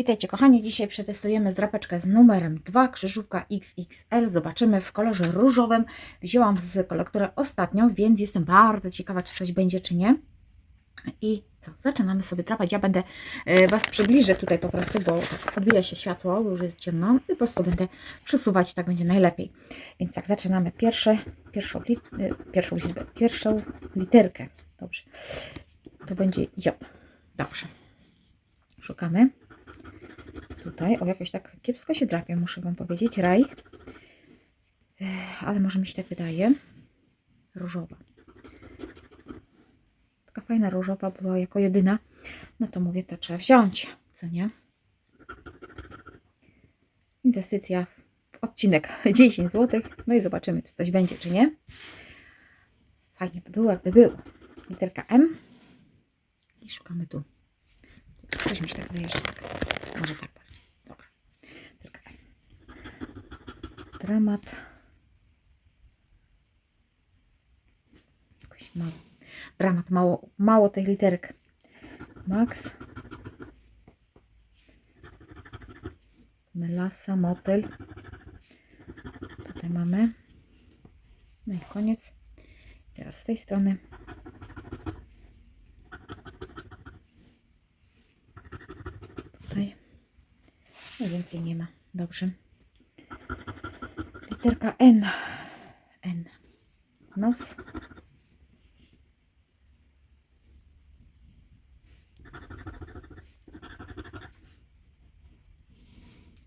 Witajcie kochani, dzisiaj przetestujemy drapeczkę z numerem 2, krzyżówka XXL. Zobaczymy w kolorze różowym. Wzięłam z kolektora ostatnią, więc jestem bardzo ciekawa, czy coś będzie, czy nie. I co, zaczynamy sobie drapać. Ja będę e, Was przybliżę tutaj po prostu, bo tak odbija się światło, już jest ciemno i po prostu będę przesuwać, tak będzie najlepiej. Więc tak, zaczynamy pierwsze, pierwszą, li, e, pierwszą liczbę, pierwszą literkę. Dobrze, to będzie J. Dobrze. Szukamy. Tutaj, o jakoś tak kiepsko się drapie, muszę Wam powiedzieć. Raj. Ale może mi się tak wydaje. Różowa. Taka fajna różowa była jako jedyna. No to mówię, to trzeba wziąć. Co nie? Inwestycja w odcinek 10 zł. No i zobaczymy, czy coś będzie, czy nie. Fajnie by było, jakby było. Literka M. I szukamy tu. Coś mi się tak wydaje, że tak. Może tak. Dobra. Literka M. Dramat. Jakoś mało. Dramat, mało, mało tych literek. Max. Melasa, motyl. Tutaj mamy. No i koniec. Teraz z tej strony. Tutaj. No więcej nie ma. Dobrze. Literka N. N. Nos.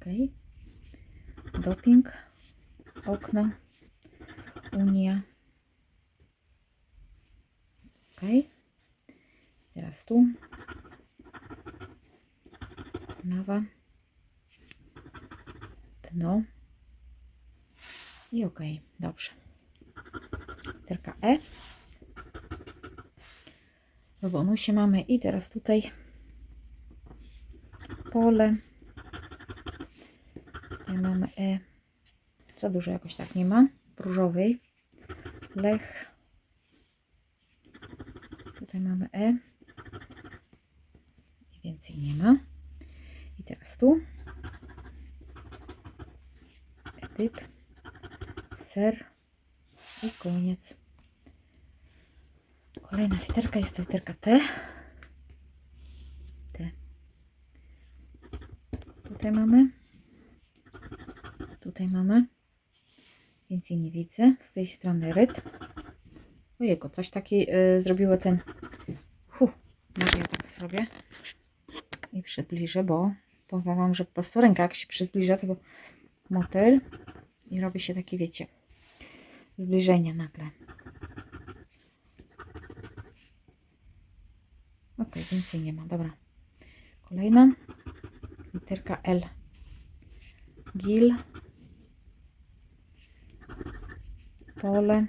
Ok. Doping. Okno. Unia. Ok. Teraz tu. Nawa. Dno. I ok. Dobrze. Literka E. W bonusie mamy i teraz tutaj pole. Tutaj mamy E. Za dużo jakoś tak nie ma. W różowej. Lech. Tutaj mamy E. I więcej nie ma. I teraz tu. Edyp. Ser. I koniec. Kolejna literka jest to literka T. T. Tutaj mamy. Tutaj mamy. Więcej nie widzę. Z tej strony rytm. Ojego, coś taki y, zrobiło ten. Hu, może ja tak zrobię. I przybliżę, bo powiem Wam, że po prostu ręka jak się przybliża, to motyl i robi się takie, wiecie, zbliżenie nagle. Ok, więcej nie ma. Dobra. Kolejna. Literka L. Gil. Pole.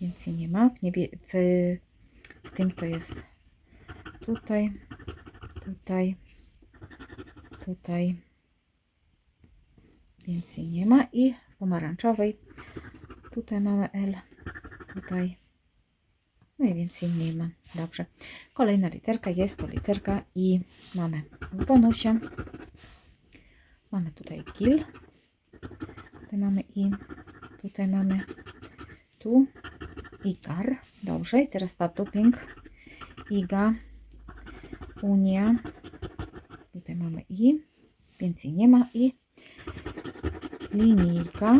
Więcej nie ma. W, niebie, w, w tym to jest tutaj, tutaj, tutaj. Więcej nie ma. I w pomarańczowej tutaj mamy L. Tutaj. No i więcej nie ma. Dobrze. Kolejna literka jest to literka i mamy w bonusie. Mamy tutaj gil. Tutaj mamy i. Tutaj mamy tu igar. Dobrze. I teraz ta doping. Iga. Unia. Tutaj mamy i. Więcej nie ma i. Linijka.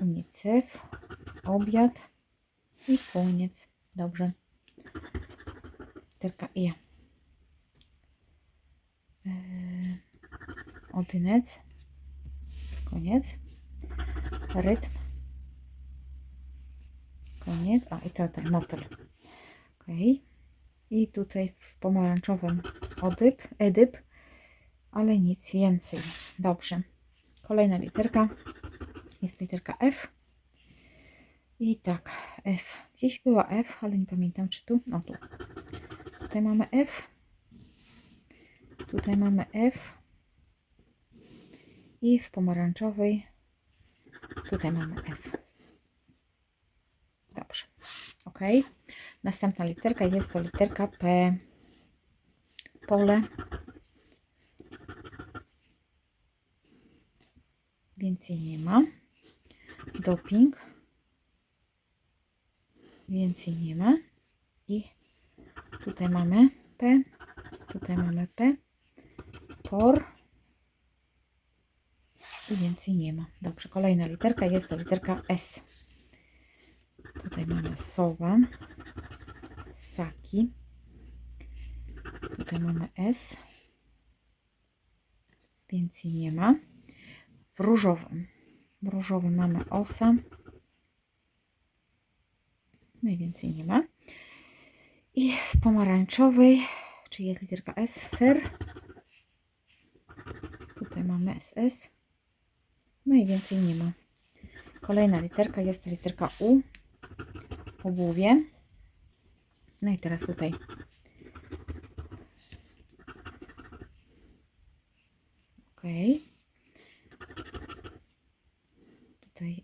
UNICEF. Obiad. I koniec. Dobrze. Literka. Yy, Odynec. Koniec. Rytm. Koniec. A i tutaj motyl. Ok. I tutaj w pomarańczowym odyb, edyp, ale nic więcej. Dobrze. Kolejna literka. Jest literka F. I tak, F. Gdzieś była F, ale nie pamiętam czy tu. No tu. Tutaj mamy F. Tutaj mamy F. I w pomarańczowej tutaj mamy F. Dobrze. Ok. Następna literka jest to literka P. Pole. Więcej nie ma. Doping. Więcej nie ma. I tutaj mamy P. Tutaj mamy P. Por. I więcej nie ma. Dobrze, kolejna literka jest to literka S. Tutaj mamy sowa. Saki. Tutaj mamy S. Więcej nie ma. W różowym. W różowym mamy osa. Najwięcej nie ma. I w pomarańczowej, czy jest literka S, ser. Tutaj mamy SS. No i więcej nie ma. Kolejna literka jest literka U. Obuwie. No i teraz tutaj. Ok. Tutaj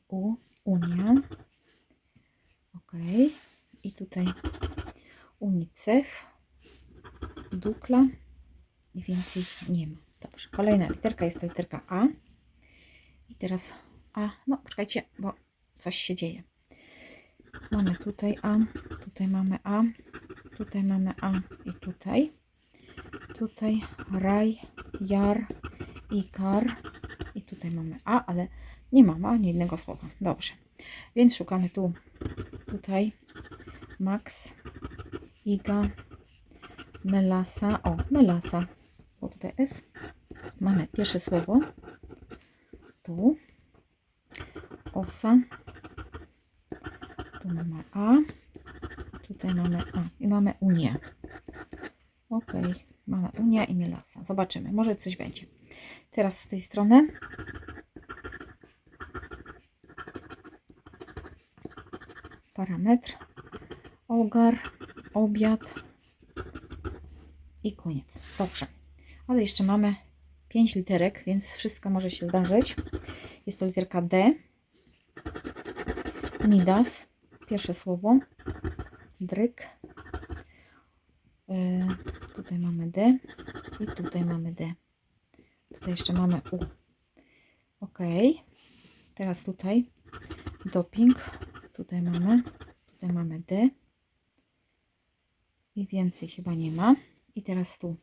U. Unia. Ok. I tutaj UNICEF. Dukla. I więcej nie ma. Dobrze. Kolejna literka jest to literka A. I teraz A. No, poczekajcie, bo coś się dzieje. Mamy tutaj A, tutaj mamy A, tutaj mamy A i tutaj. Tutaj raj, jar, ikar i tutaj mamy A, ale nie mamy ani jednego słowa. Dobrze. Więc szukamy tu, tutaj Max, Iga, Melasa. O, Melasa, bo tutaj S. Mamy pierwsze słowo. Tu. Osa. Tu mamy A. Tutaj mamy A. I mamy Unię. Ok. Mamy Unia i Melasa. Zobaczymy. Może coś będzie. Teraz z tej strony. Parametr. Ogar. Obiad. I koniec. Dobrze. Ale jeszcze mamy 5 literek, więc wszystko może się zdarzyć. Jest to literka D. Midas. Pierwsze słowo. Dryk. E, tutaj mamy D. I tutaj mamy D. Tutaj jeszcze mamy U. Ok. Teraz tutaj doping. Tutaj mamy. Tutaj mamy D. I więcej chyba nie ma. I teraz tu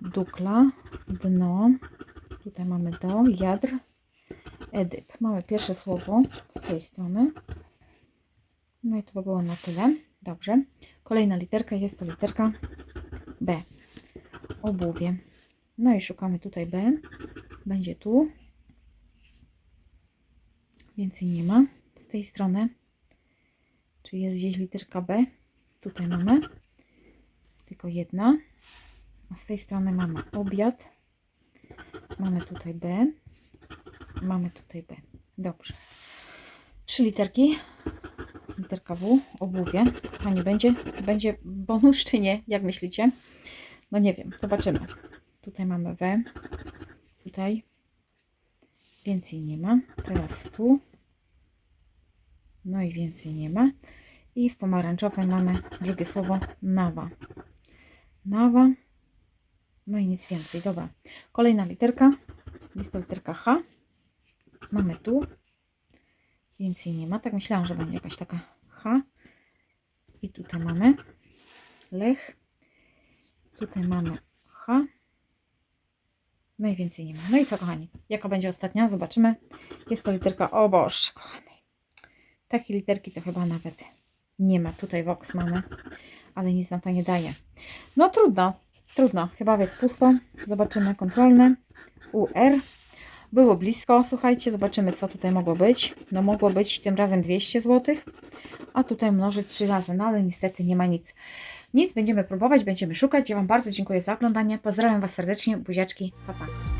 dukla, dno. Tutaj mamy do, jadr, edyp. Mamy pierwsze słowo z tej strony. No i to by było na tyle. Dobrze. Kolejna literka jest to literka B. Obuwie. No i szukamy tutaj B. Będzie tu. Więcej nie ma. Z tej strony. Czy jest gdzieś literka B? Tutaj mamy. Tylko jedna. A z tej strony mamy obiad. Mamy tutaj B. Mamy tutaj B. Dobrze. Trzy literki. Literka W, obuwie. Kochani, będzie, będzie bonus czy nie? Jak myślicie? No nie wiem, zobaczymy. Tutaj mamy W. Tutaj. Więcej nie ma. Teraz tu. No i więcej nie ma. I w pomarańczowym mamy drugie słowo nawa. Nawa. No i nic więcej. Dobra. Kolejna literka. Jest to literka H. Mamy tu. Więcej nie ma. Tak myślałam, że będzie jakaś taka H. I tutaj mamy Lech. Tutaj mamy H. No i więcej nie ma. No i co, kochani? Jaka będzie ostatnia? Zobaczymy. Jest to literka O Boże, kochani. Takie literki to chyba nawet nie ma. Tutaj Vox mamy, ale nic nam to nie daje. No trudno. Trudno, chyba jest pusto. Zobaczymy kontrolne. UR. Było blisko, słuchajcie, zobaczymy co tutaj mogło być. No mogło być tym razem 200 zł, a tutaj mnożyć 3 razy, no ale niestety nie ma nic. Nic, będziemy próbować, będziemy szukać. Ja Wam bardzo dziękuję za oglądanie. Pozdrawiam Was serdecznie, buziaczki, pa pa.